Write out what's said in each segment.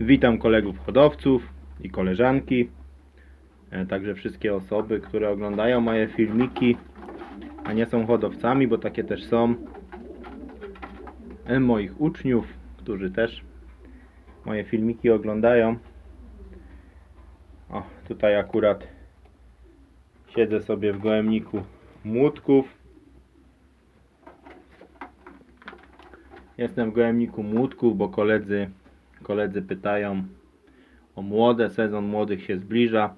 Witam kolegów hodowców i koleżanki, e, także wszystkie osoby, które oglądają moje filmiki, a nie są hodowcami, bo takie też są. E, Moich uczniów, którzy też moje filmiki oglądają. O, tutaj akurat siedzę sobie w gołębniku młotków. Jestem w gołębniku młotków, bo koledzy, koledzy pytają o młode. Sezon młodych się zbliża.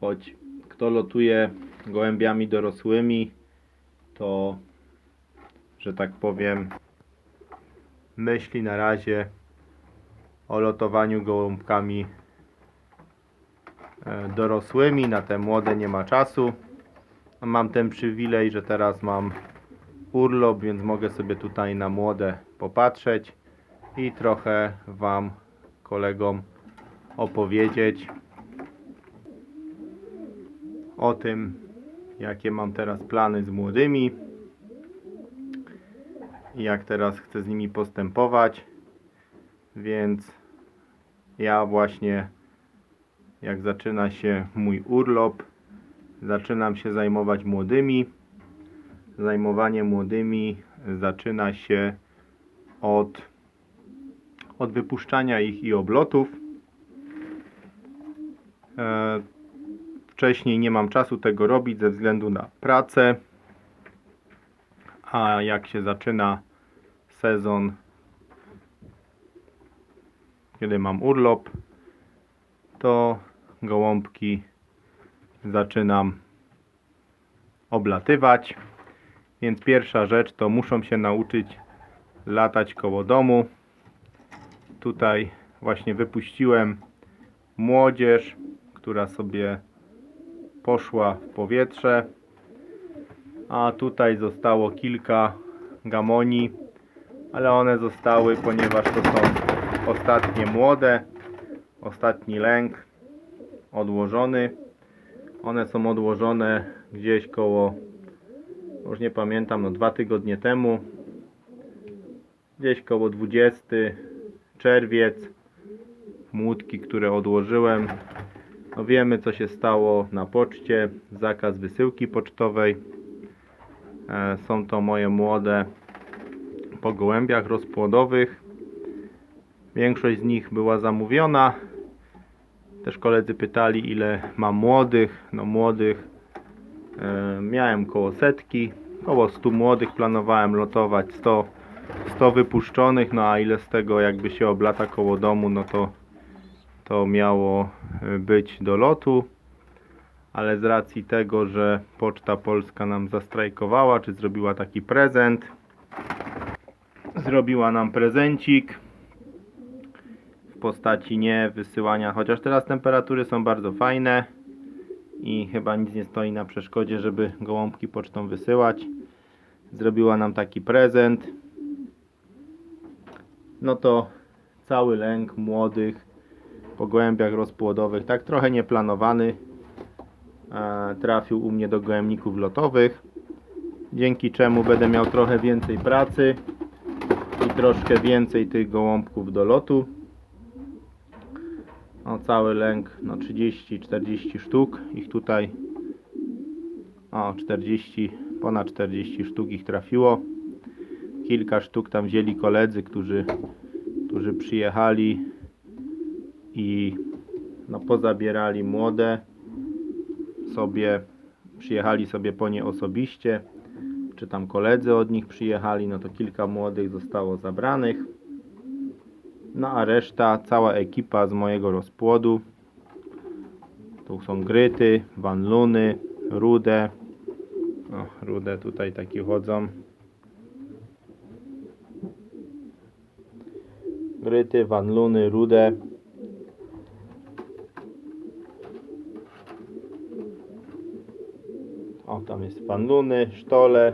Choć kto lotuje gołębiami dorosłymi, to że tak powiem myśli na razie o lotowaniu gołąbkami e, dorosłymi. Na te młode nie ma czasu. Mam ten przywilej, że teraz mam urlop, więc mogę sobie tutaj na młode popatrzeć i trochę Wam, kolegom, opowiedzieć o tym, jakie mam teraz plany z młodymi i jak teraz chcę z nimi postępować. Więc ja właśnie, jak zaczyna się mój urlop, zaczynam się zajmować młodymi zajmowanie młodymi zaczyna się od, od wypuszczania ich i oblotów. E, wcześniej nie mam czasu tego robić ze względu na pracę, a jak się zaczyna sezon, kiedy mam urlop, to gołąbki zaczynam oblatywać. Więc pierwsza rzecz to muszą się nauczyć latać koło domu. Tutaj właśnie wypuściłem młodzież, która sobie poszła w powietrze. A tutaj zostało kilka gamoni, ale one zostały, ponieważ to są ostatnie młode, ostatni lęk odłożony. One są odłożone gdzieś koło już nie pamiętam, no dwa tygodnie temu, gdzieś koło 20 czerwiec, młódki, które odłożyłem. No wiemy co się stało na poczcie, zakaz wysyłki pocztowej. E, Są to moje młode po gołębiach rozpłodowych. Większość z nich była zamówiona. Też koledzy pytali ile mam młodych. No młodych E, miałem koło setki, koło 100 młodych planowałem lotować, 100, 100 wypuszczonych, no a ile z tego jakby się oblata koło domu, no to to miało e, być do lotu, ale z racji tego, że Poczta Polska nam zastrajkowała, czy zrobiła taki prezent, zrobiła nam prezencik w postaci nie wysyłania, chociaż teraz temperatury są bardzo fajne, i chyba nic nie stoi na przeszkodzie, żeby gołąbki pocztą wysyłać. Zrobiła nam taki prezent. No to cały lęk młodych po gołębiach rozpłodowych, tak trochę nieplanowany, e, trafił u mnie do gołębników lotowych. Dzięki czemu będę miał trochę więcej pracy i troszkę więcej tych gołąbków do lotu. O, cały lęk, no 30-40 sztuk, ich tutaj o 40, ponad 40 sztuk ich trafiło. Kilka sztuk tam wzięli koledzy, którzy, którzy przyjechali i no pozabierali młode sobie, przyjechali sobie po nie osobiście, czy tam koledzy od nich przyjechali, no to kilka młodych zostało zabranych. No a reszta, cała ekipa z mojego rozpłodu. Tu są gryty, wanluny, rude. O, rude tutaj takie chodzą. Gryty, wanluny, rude. O, tam jest wanluny, sztole.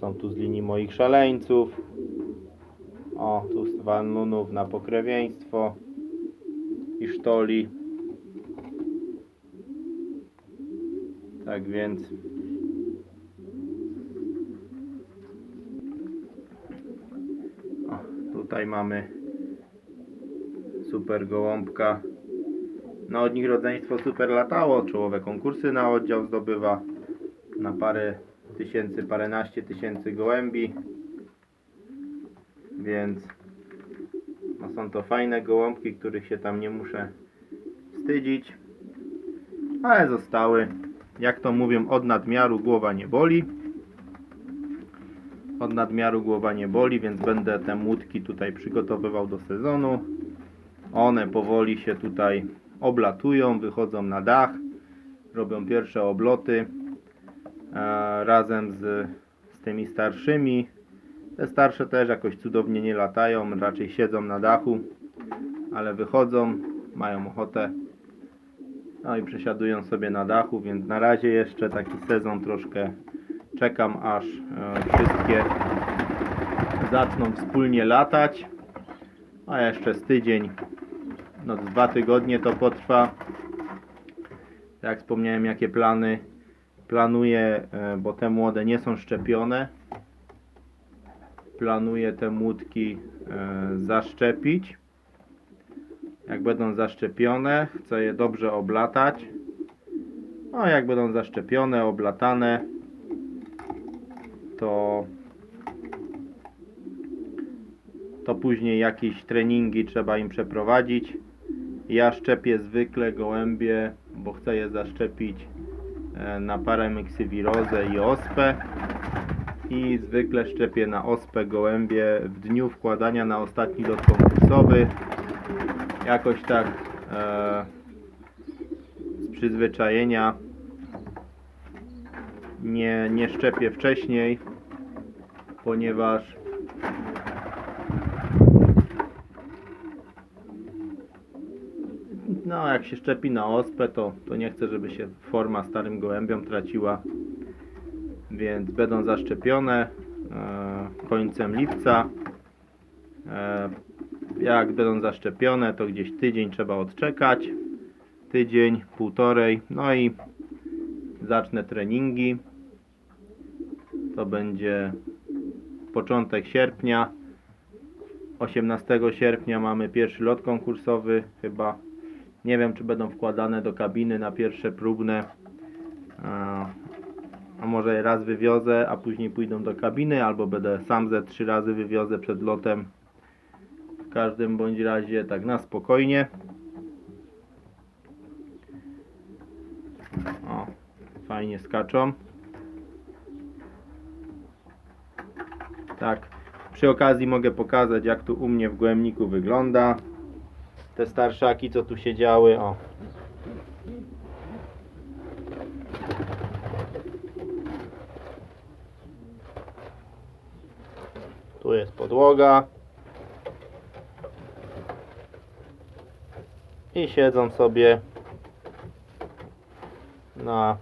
Są tu z linii moich szaleńców. O, tu z wanunów na pokrewieństwo i sztoli. Tak więc o, tutaj mamy Super gołąbka. No od nich rodzeństwo super latało. Czołowe konkursy na oddział zdobywa. Na parę tysięcy, paręnaście tysięcy gołębi. Więc no są to fajne gołąbki, których się tam nie muszę wstydzić. Ale zostały, jak to mówią, od nadmiaru głowa nie boli. Od nadmiaru głowa nie boli, więc będę te młódki tutaj przygotowywał do sezonu. One powoli się tutaj oblatują, wychodzą na dach, robią pierwsze obloty e, razem z, z tymi starszymi. Te starsze też jakoś cudownie nie latają, raczej siedzą na dachu, ale wychodzą, mają ochotę. No i przesiadują sobie na dachu, więc na razie jeszcze taki sezon troszkę czekam aż e, wszystkie zaczną wspólnie latać. A jeszcze z tydzień, no dwa tygodnie to potrwa. Jak wspomniałem, jakie plany planuję, e, bo te młode nie są szczepione. Planuję te młódki e, zaszczepić. Jak będą zaszczepione, chcę je dobrze oblatać. No, jak będą zaszczepione, oblatane, to to później jakieś treningi trzeba im przeprowadzić. Ja szczepię zwykle gołębie, bo chcę je zaszczepić e, na paramyksywirozę i ospę. I zwykle szczepię na ospę gołębie w dniu wkładania na ostatni lot konkursowy. Jakoś tak e, z przyzwyczajenia nie, nie szczepię wcześniej, ponieważ no jak się szczepi na ospę, to, to nie chcę, żeby się forma starym gołębiom traciła, więc będą zaszczepione e, końcem lipca. E, jak będą zaszczepione, to gdzieś tydzień trzeba odczekać, tydzień, półtorej, no i zacznę treningi. To będzie początek sierpnia. 18 sierpnia mamy pierwszy lot konkursowy, chyba. Nie wiem, czy będą wkładane do kabiny na pierwsze próbne. A, może raz wywiozę, a później pójdą do kabiny, albo będę sam ze trzy razy wywiozę przed lotem. W każdym bądź razie tak na spokojnie. O, fajnie skaczą. Tak, przy okazji mogę pokazać jak tu u mnie w gołębniku wygląda. Te starszaki co tu siedziały, o. Tu jest podłoga. I siedzą sobie na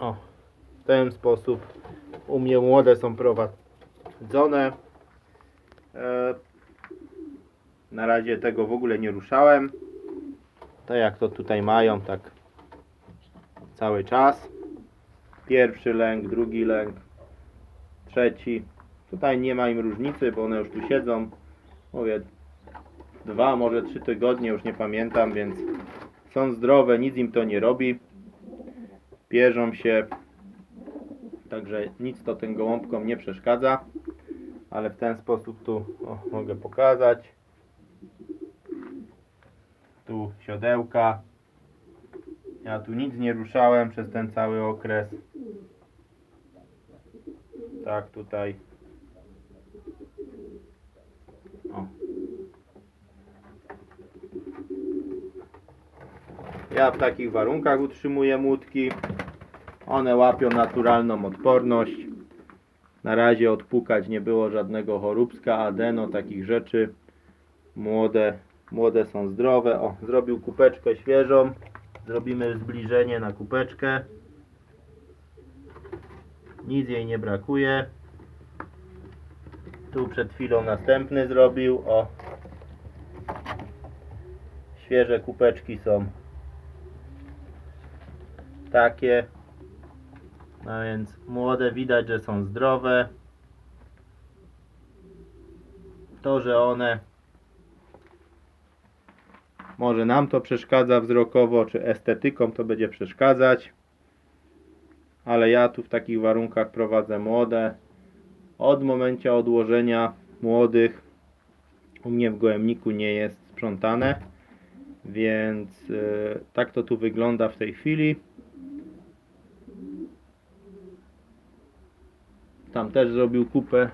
o, w ten sposób u mnie młode są prowadzone. E, na razie tego w ogóle nie ruszałem. To jak to tutaj mają tak cały czas. Pierwszy lęk, drugi lęk trzeci. Tutaj nie ma im różnicy, bo one już tu siedzą. Mówię dwa, może trzy tygodnie, już nie pamiętam, więc są zdrowe, nic im to nie robi. Pierzą się, także nic to tym gołąbkom nie przeszkadza. Ale w ten sposób tu o, mogę pokazać. Tu siodełka. Ja tu nic nie ruszałem przez ten cały okres. Tak, tutaj. O, Ja w takich warunkach utrzymuję młódki. One łapią naturalną odporność. Na razie odpukać nie było żadnego choróbska, adeno, takich rzeczy. Młode, młode są zdrowe. O, zrobił kupeczkę świeżą. Zrobimy zbliżenie na kupeczkę. Nic jej nie brakuje. Tu przed chwilą następny zrobił. O. Świeże kupeczki są takie. No więc młode widać, że są zdrowe. to, że one może nam to przeszkadza wzrokowo, czy estetyką to będzie przeszkadzać. Ale ja tu w takich warunkach prowadzę młode. Od momencia odłożenia młodych u mnie w gołębniku nie jest sprzątane. Więc e, tak to tu wygląda w tej chwili. Tam też zrobił kupę.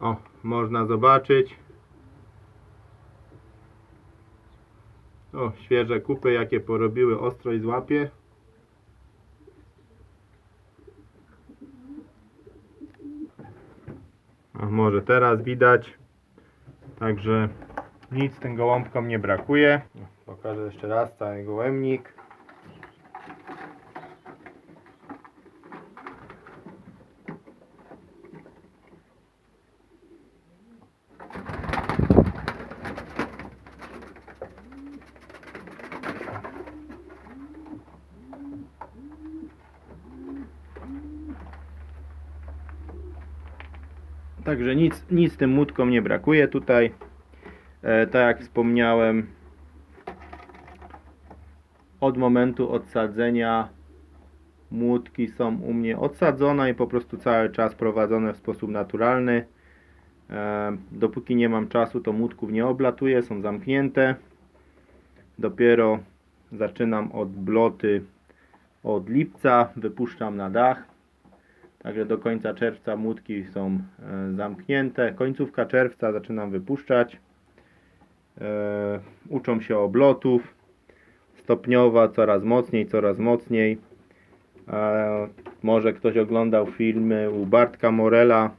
O, można zobaczyć. O, świeże kupy, jakie porobiły ostrość złapie. A może teraz widać. Także nic tym gołąbkom nie brakuje. Pokażę jeszcze raz cały gołębnik. Także tym łódkom nie brakuje tutaj. E, tak jak wspomniałem, od momentu odsadzenia młódki są u mnie odsadzone i po prostu cały czas prowadzone w sposób naturalny. E, dopóki nie mam czasu, to młódków nie oblatuję, są zamknięte. Dopiero zaczynam od bloty od lipca, wypuszczam na dach. Także do końca czerwca młódki są e, zamknięte. Końcówka czerwca zaczynam wypuszczać. E, uczą się oblotów. Stopniowa, coraz mocniej, coraz mocniej. E, może ktoś oglądał filmy u Bartka Morela.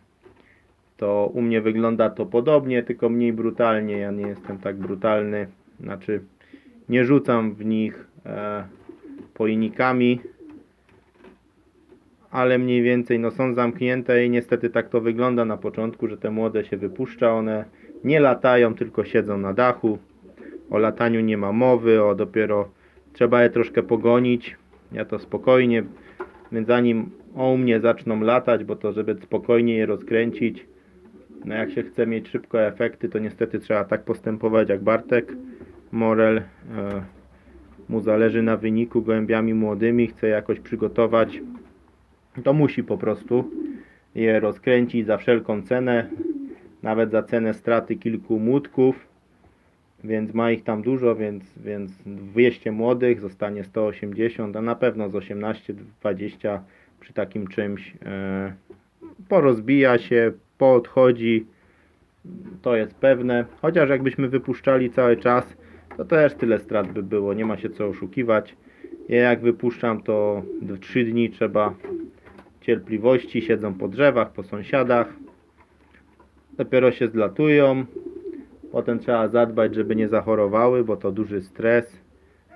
To u mnie wygląda to podobnie, tylko mniej brutalnie. Ja nie jestem tak brutalny. Znaczy, nie rzucam w nich pojnikami ale mniej więcej no, są zamknięte i niestety tak to wygląda na początku, że te młode się wypuszcza, one nie latają, tylko siedzą na dachu. O lataniu nie ma mowy, o dopiero trzeba je troszkę pogonić. Ja to spokojnie, więc zanim o mnie zaczną latać, bo to żeby spokojnie je rozkręcić, no jak się chce mieć szybko efekty, to niestety trzeba tak postępować jak Bartek Morel. E, mu zależy na wyniku gołębiami młodymi, chce jakoś przygotować to musi po prostu je rozkręcić za wszelką cenę, nawet za cenę straty kilku młódków, więc ma ich tam dużo, więc, więc 200 młodych zostanie 180, a na pewno z 18-20 przy takim czymś e, porozbija się, poodchodzi, to jest pewne, chociaż jakbyśmy wypuszczali cały czas, to też tyle strat by było, nie ma się co oszukiwać. Ja jak wypuszczam to 3 dni trzeba cierpliwości, siedzą po drzewach, po sąsiadach. Dopiero się zlatują. Potem trzeba zadbać, żeby nie zachorowały, bo to duży stres.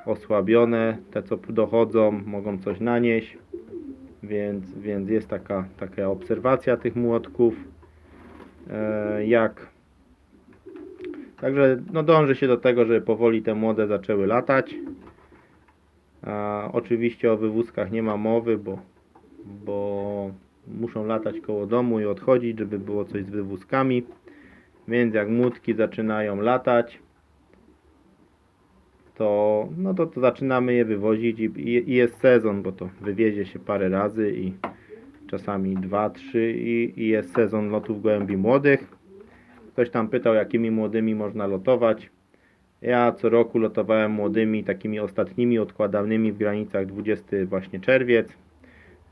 Osłabione, te co dochodzą, mogą coś nanieść. Więc, więc jest taka, taka obserwacja tych młotków. E, jak Także no dąży się do tego, żeby powoli te młode zaczęły latać. A, oczywiście o wywózkach nie ma mowy, bo bo muszą latać koło domu i odchodzić, żeby było coś z wywózkami. Więc jak młódki zaczynają latać, to, no to, to zaczynamy je wywozić i, i, i jest sezon, bo to wywiezie się parę razy i czasami dwa, trzy i, i jest sezon lotów gołębi młodych. Ktoś tam pytał, jakimi młodymi można lotować. Ja co roku lotowałem młodymi, takimi ostatnimi odkładanymi w granicach 20 właśnie czerwiec.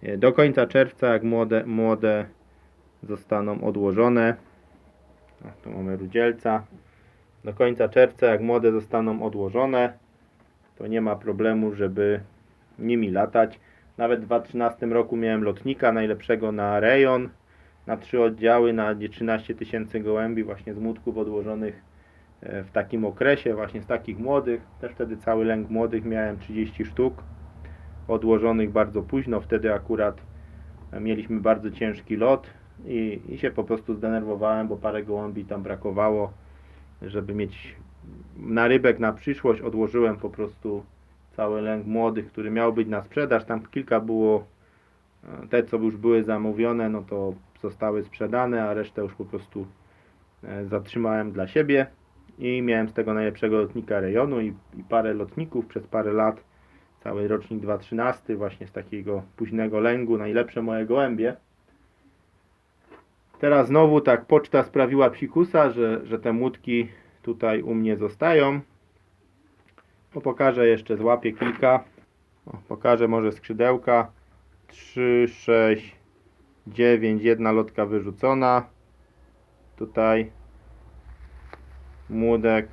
E, do końca czerwca, jak młode, młode zostaną odłożone, tu mamy rudzielca, do końca czerwca, jak młode zostaną odłożone, to nie ma problemu, żeby nimi latać. Nawet w 2013 roku miałem lotnika najlepszego na rejon, na trzy oddziały, na 13 tysięcy gołębi właśnie z młotków odłożonych e, w takim okresie, właśnie z takich młodych. Też wtedy cały lęk młodych miałem 30 sztuk odłożonych bardzo późno. Wtedy akurat mieliśmy bardzo ciężki lot i, i się po prostu zdenerwowałem, bo parę gołębi tam brakowało, żeby mieć na rybek na przyszłość. Odłożyłem po prostu cały lęk młodych, który miał być na sprzedaż. Tam kilka było, te co już były zamówione, no to zostały sprzedane, a resztę już po prostu e, zatrzymałem dla siebie i miałem z tego najlepszego lotnika rejonu i, i parę lotników przez parę lat. Cały rocznik 2013 właśnie z takiego późnego lęgu, najlepsze moje gołębie. Teraz znowu tak poczta sprawiła psikusa, że, że te młotki tutaj u mnie zostają. No, pokażę jeszcze, złapię kilka. O, pokażę może skrzydełka. 3, 6, 9, jedna lotka wyrzucona. Tutaj młodek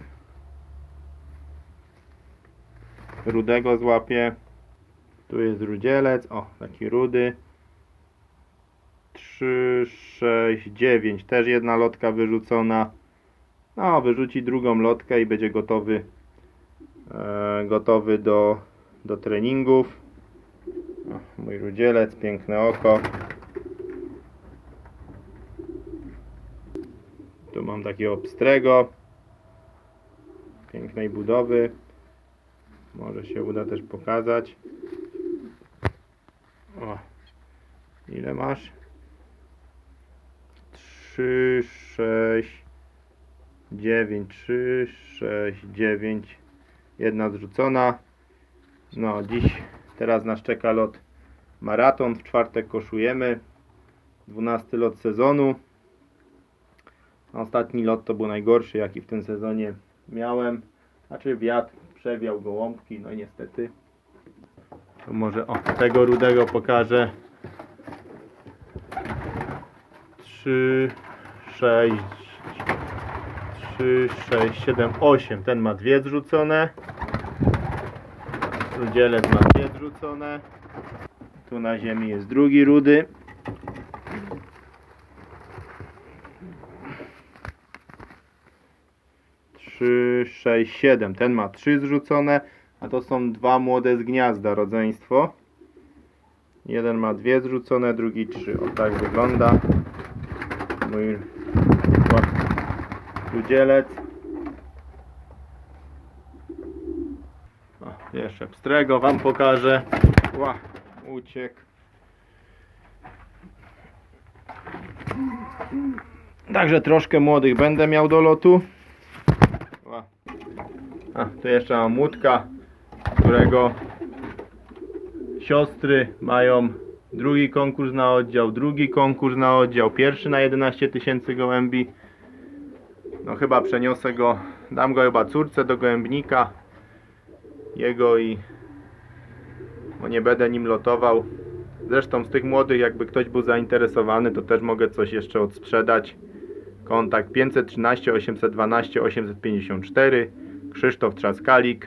rudego złapię. Tu jest rudzielec, o taki rudy. 3, 6, 9, też jedna lotka wyrzucona. No, wyrzuci drugą lotkę i będzie gotowy e, gotowy do, do treningów. O, mój rudzielec, piękne oko. Tu mam takiego pstrego. Pięknej budowy. Może się uda też pokazać. O, ile masz? 3, 6, 9, 3, 6, 9. Jedna zrzucona. No, dziś, teraz nas czeka lot maraton. W czwartek koszujemy. 12 lot sezonu. Ostatni lot to był najgorszy, jaki w tym sezonie miałem. Znaczy wiatr przewiał gołąbki, no niestety. To może o tego rudego pokażę. 3, 6, 3, 6, 7, 8. Ten ma dwie zrzucone. Rudzielec ma dwie zrzucone. Tu na ziemi jest drugi rudy. Trzy, sześć, siedem. Ten ma trzy zrzucone, a to są dwa młode z gniazda rodzeństwo. Jeden ma dwie zrzucone, drugi trzy. O tak wygląda mój rudzielec. O, jeszcze pstrego wam pokażę. Ła, uciekł. Także troszkę młodych będę miał do lotu. A, tu jeszcze mam młódka, którego siostry mają drugi konkurs na oddział, drugi konkurs na oddział, pierwszy na 11 tysięcy gołębi. No chyba przeniosę go, dam go chyba córce do gołębnika. Jego i bo nie będę nim lotował. Zresztą z tych młodych, jakby ktoś był zainteresowany, to też mogę coś jeszcze odsprzedać. Kontakt 513 812 854 Krzysztof Trzaskalik